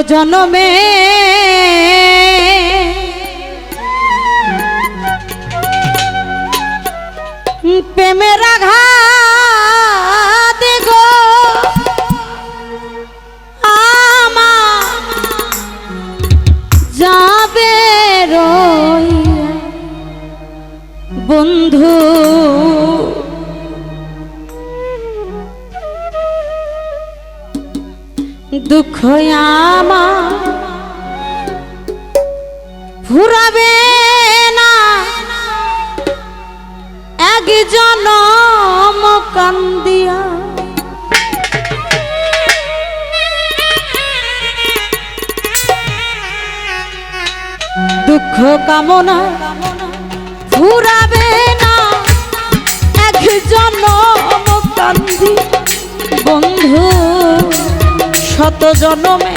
জনমে। প্রেমের আঘাত গো। আমা যাবে রইয়া বন্ধু। দুঃখ আমার। ফুরাবে না। এক জনম কান্দিয়া। দুঃখ কামনা ফুরাবে না। এক জনম কান্দি বন্ধু শত জনমে।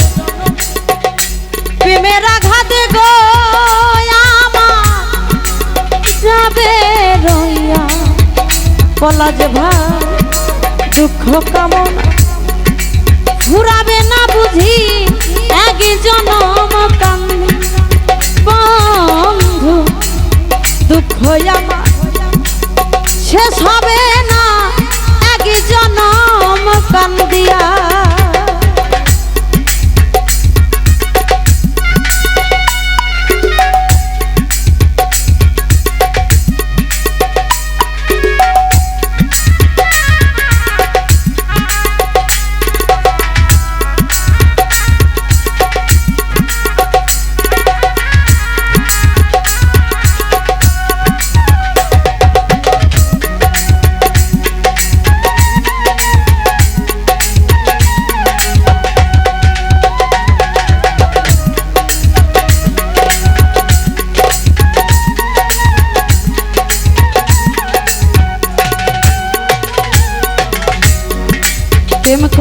প্রেমের আঘাতে গো যাবে রইয়া। পলাজ ভাই দুঃখ কামনা। ঘুরাবে না বুঝি এক জনম।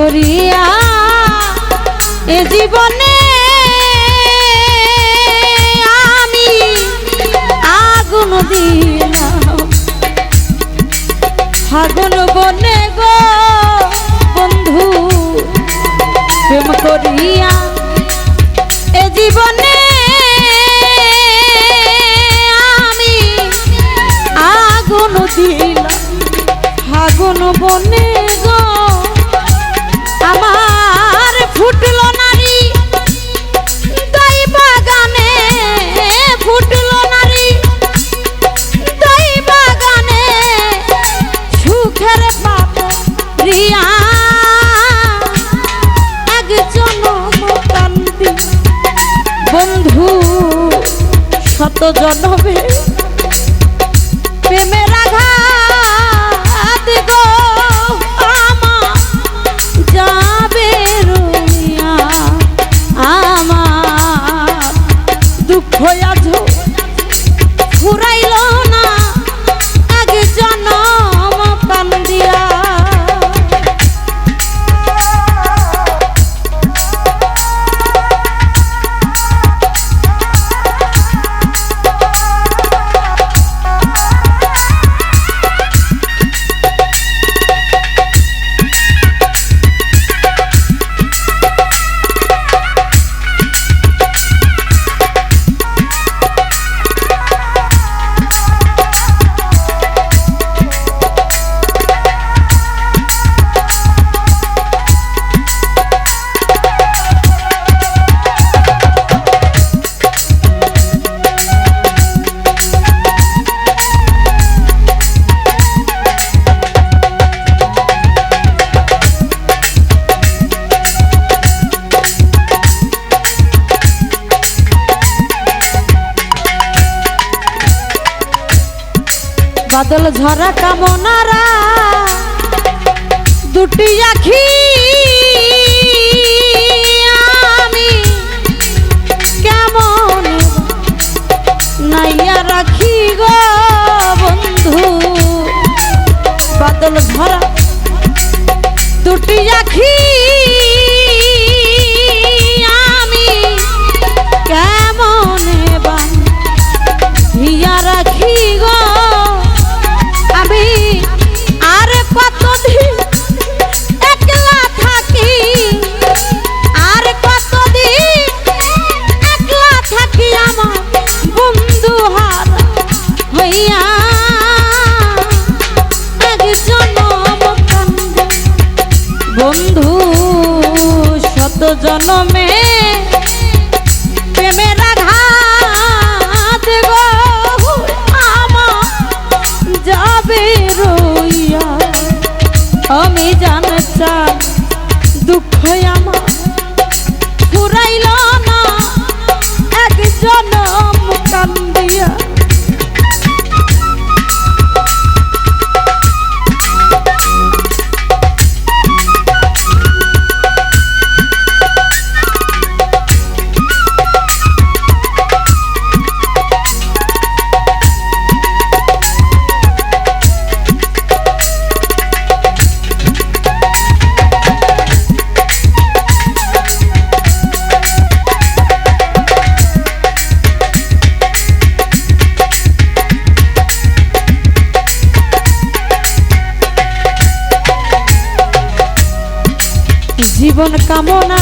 করিয়া এ জীবনে আমি আগুন দিলাম। ফাগুন বনে গো বন্ধু প্রেম করিয়া শত জনবে বাদল ঝরা কামনারা দুটি আখি জনমে জীবন কামনা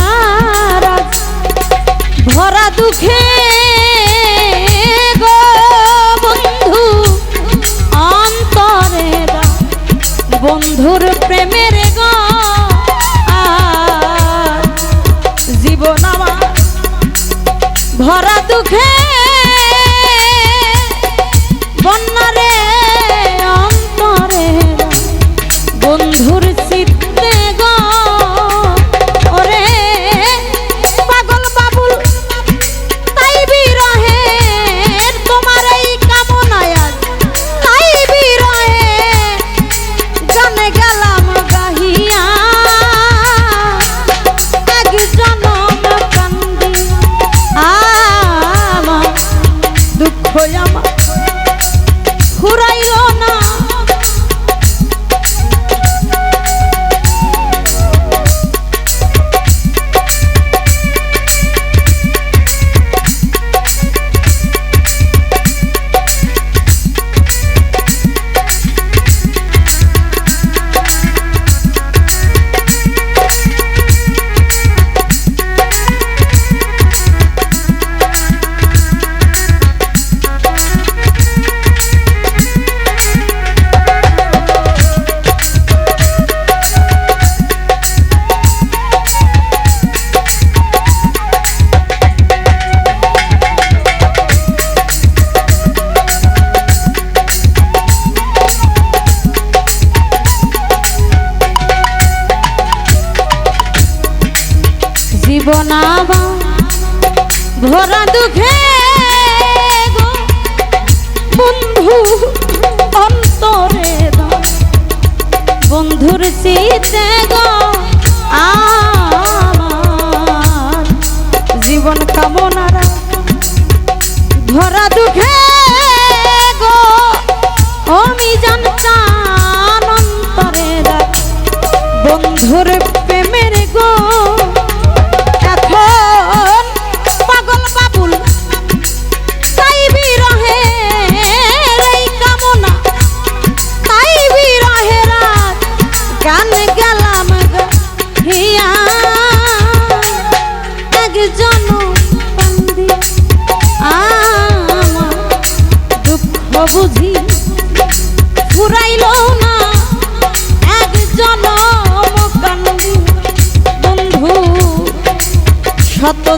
ভরা দুঃখে গো বন্ধু অন্তরে বন্ধুর প্রেমের গো। জীবন আমার। ভরা দুঃখে বাবা ভরা দুঃখে বন্ধু অন্তরে বন্ধুর শীতে গো আমার জীবন কামনারা ভরা দুঃখে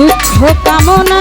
দুঃখ কামনা